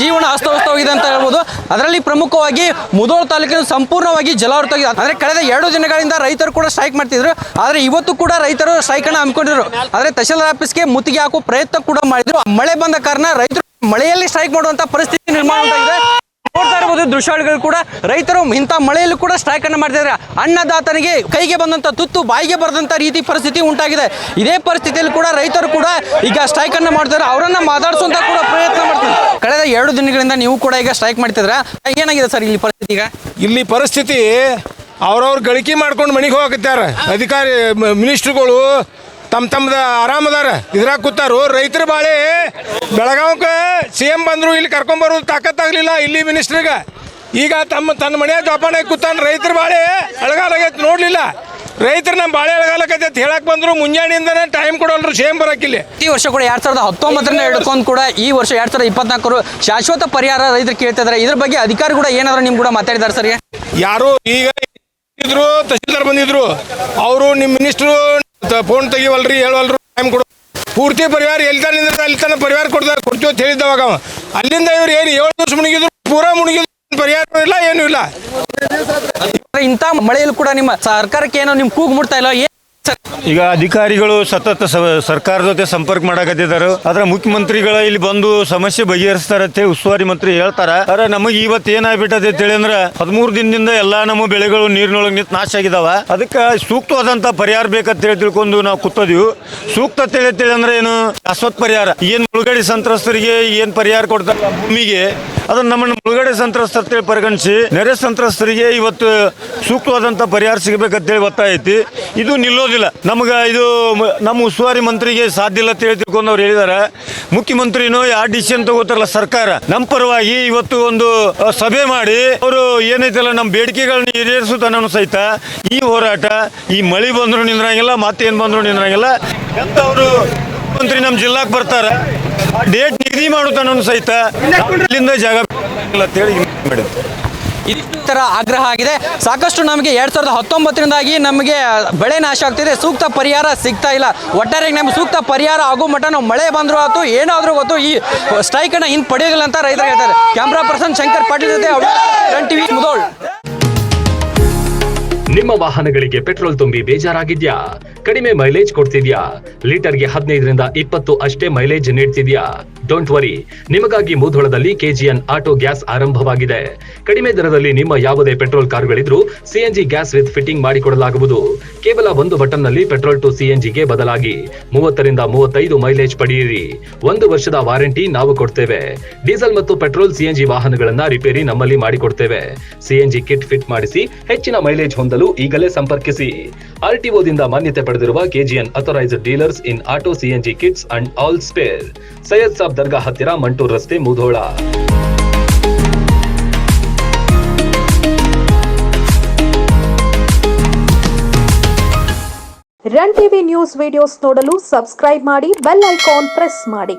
ಜೀವನ ಅಸ್ತವ್ಯಸ್ತವಾಗಿದೆ ಅಂತ ಹೇಳ್ಬೋದು. ಅದರಲ್ಲಿ ಪ್ರಮುಖವಾಗಿ ಮುದೋಳ ತಾಲೂಕಿನ ಸಂಪೂರ್ಣವಾಗಿ ಜಲಾವೃತವಾಗಿದೆ ಅಂದರೆ ಕಳೆದ ಎರಡು ದಿನಗಳಿಂದ ರೈತರು ಕೂಡ ಸ್ಟ್ರೈಕ್ ಮಾಡ್ತಿದ್ರು. ಆದರೆ ಇವತ್ತು ಕೂಡ ರೈತರು ಸ್ಟ್ರೈಕ್ ಅನ್ನು ಹಮ್ಮಿಕೊಂಡಿದ್ರು. ಆದರೆ ತಹಶೀಲ್ದಾರ್ ಆಫೀಸ್ಗೆ ಮುತ್ತಿಗೆ ಹಾಕುವ ಪ್ರಯತ್ನ ಕೂಡ ಮಾಡಿದ್ರು. ಮಳೆ ಬಂದ ಕಾರಣ ರೈತರು ಮಳೆಯಲ್ಲಿ ಸ್ಟ್ರೈಕ್ ಮಾಡುವಂತ ಪರಿಸ್ಥಿತಿ ನಿರ್ಮಾಣ ನೋಡ್ತಾ ಇರಬಹುದು ದೃಶ್ಯಗಳು ಕೂಡ ರೈತರು ಇಂಥ ಮಳೆಯಲ್ಲೂ ಕೂಡ ಸ್ಟ್ರೈಕ್ ಅನ್ನು ಮಾಡ್ತಿದ್ದಾರೆ ಅನ್ನದಾತನಿಗೆ ಕೈಗೆ ಬಂದಂತ ತುತ್ತು, ಬಾಯಿಗೆ ಬರದಂತ ರೀತಿ ಪರಿಸ್ಥಿತಿ ಉಂಟಾಗಿದೆ. ಇದೇ ಪರಿಸ್ಥಿತಿಯಲ್ಲಿ ಕೂಡ ರೈತರು ಕೂಡ ಈಗ ಸ್ಟ್ರೈಕ್ ಅನ್ನು ಮಾಡ್ತಾರೆ ಅವರನ್ನ ಮಾತಾಡಿಸುವಂತ ಕೂಡ ಪ್ರಯತ್ನ ಮಾಡ್ತಾರೆ ಕಳೆದ ಎರಡು ದಿನಗಳಿಂದ ನೀವು ಕೂಡ ಈಗ ಸ್ಟ್ರೈಕ್ ಮಾಡ್ತಿದ್ರ ಏನಾಗಿದೆ ಸರ್ ಇಲ್ಲಿ ಪರಿಸ್ಥಿತಿ ಈಗ? ಇಲ್ಲಿ ಪರಿಸ್ಥಿತಿ ಅವ್ರವ್ರ ಗಳಿಕೆ ಮಾಡ್ಕೊಂಡು ಮನೆಗೆ ಹೋಗತ್ತಾರ ಅಧಿಕಾರಿ ಮಿನಿಸ್ಟ್ರುಗಳು ತಮ್ಮ ತಮ್ಮದ ಆರಾಮದಾರ ಇದ್ರಾಗ ಕೂತಾರು. ರೈತರ ಬಾಳೆ ಬೆಳಗಾವಕ್ಕೆ ಸಿ ಎಂ ಬಂದರು ಇಲ್ಲಿ ಕರ್ಕೊಂಬರೋದು ತಾಕತ್ತಾಗಲಿಲ್ಲ ಇಲ್ಲಿ ಮಿನಿಸ್ಟ್ರಿಗೆ ಈಗ ತಮ್ಮ ತನ್ನ ಮನೆಯ ಜೋಪಾನ ಕೂತಾನ ರೈತರ ಬಾಳೆ ಅಳಗಾಲಾಗೈತೆ ನೋಡಲಿಲ್ಲ. ರೈತರು ನಮ್ಮ ಬಾಳೆ ಅಳಗಾಲಕೈತೆ ಹೇಳಕ್ ಬಂದ್ರು. ಮುಂಜಾನೆಯಿಂದನೇ ಟೈಮ್ ಕೊಡೋಲ್ರು ಸೇಮ್ ಇಲ್ಲಿ. ಈ ವರ್ಷ ಕೂಡ ಎರಡ್ ಸಾವಿರದ ಹತ್ತೊಂಬತ್ತರಿಂದ ಹಿಡ್ಕೊಂಡು ಕೂಡ ಈ ವರ್ಷ ಎರಡ್ ಸಾವಿರದ ಇಪ್ಪತ್ನಾಲ್ಕರು ಶಾಶ್ವತ ಪರಿಹಾರ ರೈತರು ಕೇಳ್ತಿದ್ದಾರೆ ಇದ್ರ. ಬಗ್ಗೆ ಅಧಿಕಾರಿ ಕೂಡ ಏನಾದ್ರು ನಿಮ್ ಕೂಡ ಮಾತಾಡಿದ್ದಾರೆ ಸರ್? ಯಾರು ಈಗ ಇದ್ರು ತಹಸೀಲ್ದಾರ್ ಬಂದಿದ್ರು. ಅವರು ನಿಮ್ಮ ಮಿನಿಸ್ಟ್ರು ಫೋನ್ ತೆಗಿವಲ್ರಿ, ಹೇಳುವಲ್ರು ಟೈಮ್ ಕೊಡು. ಪೂರ್ತಿ ಪರಿವಾರ ಎಲ್ಲಿ ಅಲ್ಲಿ ತನ ಪರಿವಾರ ಕೊಡ್ತಾರೆ, ಕೊಡ್ತೀವಿ ಅಂತ ಹೇಳಿದ್ದವಾಗ ಅಲ್ಲಿಂದ ಇವ್ರು ಏನು ಏಳು ದಿವಸ ಮುಣಗಿದ್ರು, ಪೂರಾ ಮುಣಗಿದ್ರು ಪರಿಹಾರ ಇಲ್ಲ, ಏನೂ ಇಲ್ಲ. ಇಂಥ ಮಳೆಯಲ್ಲೂ ಕೂಡ ನಿಮ್ಮ ಸರ್ಕಾರಕ್ಕೆ ಏನೋ ನಿಮ್ ಕೂಗು ಮುಡ್ತಾ ಇಲ್ಲ ಈಗ ಅಧಿಕಾರಿಗಳು ಸತತ ಸರ್ಕಾರ ಜೊತೆ ಸಂಪರ್ಕ ಮಾಡಕತ್ತಿದ್ದಾರೆ. ಆದ್ರೆ ಮುಖ್ಯಮಂತ್ರಿಗಳ ಇಲ್ಲಿ ಬಂದು ಸಮಸ್ಯೆ ಬಗೆಹರಿಸ್ತಾರತ್ತೆ ಉಸ್ತುವಾರಿ ಮಂತ್ರಿ ಹೇಳ್ತಾರ. ಆದ್ರೆ ನಮಗೆ ಇವತ್ತು ಏನಾಗ್ಬಿಟ್ಟದೆ ಅಂತೇಳಿ ಅಂದ್ರ ಹದಿಮೂರು ದಿನದಿಂದ ಎಲ್ಲಾ ನಮ್ಮ ಬೆಳೆಗಳು ನೀರಿನೊಳಗೆ ನಿಂತು ನಾಶ ಆಗಿದಾವ. ಅದಕ್ಕೆ ಸೂಕ್ತವಾದಂತ ಪರಿಹಾರ ಬೇಕಂತ ಹೇಳಿ ತಿಳ್ಕೊಂಡು ನಾವು ಕೂತದೀವಿ. ಸೂಕ್ತ ಅಂತೇಳಿ ತಿಳಿ ಅಂದ್ರೆ ಏನು ಶಾಶ್ವತ ಪರಿಹಾರ. ಏನ್ ಮುಳುಗಡೆ ಸಂತ್ರಸ್ತರಿಗೆ ಏನ್ ಪರಿಹಾರ ಕೊಡ್ತಾರ ಭೂಮಿಗೆ, ಅದನ್ನ ನಮ್ಮನ್ನ ಮುಳುಗಡೆ ಸಂತ್ರಸ್ತ ಪರಿಗಣಿಸಿ, ನೆರೆ ಸಂತ್ರಸ್ತರಿಗೆ ಇವತ್ತು ಸೂಕ್ತವಾದಂತ ಪರಿಹಾರ ಸಿಗಬೇಕಂತೇಳಿ ಒತ್ತಾಯ ಐತಿ. ಇದು ನಿಲ್ಲೋದಿಲ್ಲ ನಮಗೆ ಇದು ನಮ್ಮ ಉಸ್ತುವಾರಿ ಮಂತ್ರಿಗೆ ಸಾಧ್ಯ ಇಲ್ಲ ಹೇಳಿ ತಿಳ್ಕೊಂಡು ಅವ್ರು ಹೇಳಿದಾರೆ. ಮುಖ್ಯಮಂತ್ರಿನೂ ಯಾವ ಡಿಸಿಷನ್ ತಗೋತಾರಲ್ಲ ಸರ್ಕಾರ, ನಮ್ಮ ಪರವಾಗಿ ಇವತ್ತು ಒಂದು ಸಭೆ ಮಾಡಿ ಅವರು ಏನೈತಲ್ಲ ನಮ್ಮ ಬೇಡಿಕೆಗಳನ್ನ ಈಡೇರಿಸುತ್ತಾನ ಸಹಿತ ಈ ಹೋರಾಟ, ಈ ಮಳೆ ಬಂದ್ರು ನಿಂದ್ರಂಗಿಲ್ಲ, ಮತ್ತೇನು ಬಂದ್ರು ನಿಂದ್ರಂಗಿಲ್ಲ. ಎಂತ ಅವರು ಮುಖ್ಯಮಂತ್ರಿ ನಮ್ಮ ಜಿಲ್ಲಾಕ್ ಬರ್ತಾರ ಡೇಟ್ ನಿಗದಿ ಮಾಡುತ್ತಾನ ಸಹಿತ ಇಲ್ಲಿಂದ ಜಾಗ ಅಂತೇಳಿ ಮಾಡಿದ್ರು ಇತರ ಆಗ್ರಹ ಆಗಿದೆ. ಸಾಕಷ್ಟು ನಮಗೆ ಎರಡ್ ಸಾವಿರದ ಹತ್ತೊಂಬತ್ತರಿಂದಾಗಿ ನಮಗೆ ಬೆಳೆ ನಾಶ ಆಗ್ತಿದೆ. ಸೂಕ್ತ ಪರಿಹಾರ ಸಿಗ್ತಾ ಇಲ್ಲ. ಒಟ್ಟಾರೆ ನಮ್ಗೆ ಸೂಕ್ತ ಪರಿಹಾರ ಆಗೋ ಮಟ್ಟ ನಾವು ಮಳೆ ಬಂದರೂ ಆಯ್ತು, ಏನಾದರೂ ಗೊತ್ತು, ಈ ಸ್ಟ್ರೈಕ್ ಅನ್ನ ಹಿಂದ್ ಪಡೆಯೋದಿಲ್ಲ ಅಂತ ರೈತರು ಹೇಳ್ತಾರೆ. ಕ್ಯಾಮ್ರಾ ಪರ್ಸನ್ ಶಂಕರ್ ಪಾಟೀಲ್ ಜೊತೆ ಟಿವಿ ಮುದೋಳ್. ನಿಮ್ಮ ವಾಹನಗಳಿಗೆ ಪೆಟ್ರೋಲ್ ತುಂಬಿ ಬೇಜಾರಾಗಿದ್ಯಾ? ಕಡಿಮೆ ಮೈಲೇಜ್ ಕೊಡ್ತಿದ್ಯಾ? ಲೀಟರ್ಗೆ ಹದಿನೈದರಿಂದ ಇಪ್ಪತ್ತು ಅಷ್ಟೇ ಮೈಲೇಜ್ ನೀಡ್ತಿದ್ಯಾ? ಡೋಂಟ್ ವರಿ ನಿಮಗಾಗಿ ಮುಧೋಳದಲ್ಲಿ ಕೆಜಿಎನ್ ಆಟೋ ಗ್ಯಾಸ್ ಆರಂಭವಾಗಿದೆ. ಕಡಿಮೆ ದರದಲ್ಲಿ ನಿಮ್ಮ ಯಾವುದೇ ಪೆಟ್ರೋಲ್ ಕಾರುಗಳಿದ್ರೂ ಸಿಎನ್ಜಿ ಗ್ಯಾಸ್ ವಿತ್ ಫಿಟ್ಟಿಂಗ್ ಮಾಡಿಕೊಡಲಾಗುವುದು. ಕೇವಲ ಒಂದು ಬಟನ್ನಲ್ಲಿ ಪೆಟ್ರೋಲ್ ಟು ಸಿಎನ್ಜಿಗೆ ಬದಲಾಗಿ ಮೂವತ್ತರಿಂದ ಮೂವತ್ತೈದು ಮೈಲೇಜ್ ಪಡೆಯಿರಿ. ಒಂದು ವರ್ಷದ ವಾರಂಟಿ ನಾವು ಕೊಡ್ತೇವೆ. ಡೀಸೆಲ್ ಮತ್ತು ಪೆಟ್ರೋಲ್ ಸಿಎನ್ಜಿ ವಾಹನಗಳನ್ನ ರಿಪೇರಿ ನಮ್ಮಲ್ಲಿ ಮಾಡಿಕೊಡ್ತೇವೆ. ಸಿಎನ್ಜಿ ಕಿಟ್ ಫಿಟ್ ಮಾಡಿಸಿ ಹೆಚ್ಚಿನ ಮೈಲೇಜ್ ಹೊಂದಲು ಈಗಲೇ ಸಂಪರ್ಕಿಸಿ. ಆರ್ಟಿಒದಿಂದ ಮಾನ್ಯತೆ ಪಡೆದಿರುವ KGN authorised dealers in auto CNG kits and all spare Syed Sab Dargah ಹತ್ತಿರ, ಮಂಟೂರ್ ರಸ್ತೆ, Mudhol. Run TV news videos ನೋಡಲು ಸಬ್ಸ್ಕ್ರೈಬ್ ಮಾಡಿ, ಬೆಲ್ ಐಕಾನ್ ಪ್ರೆಸ್ ಮಾಡಿ.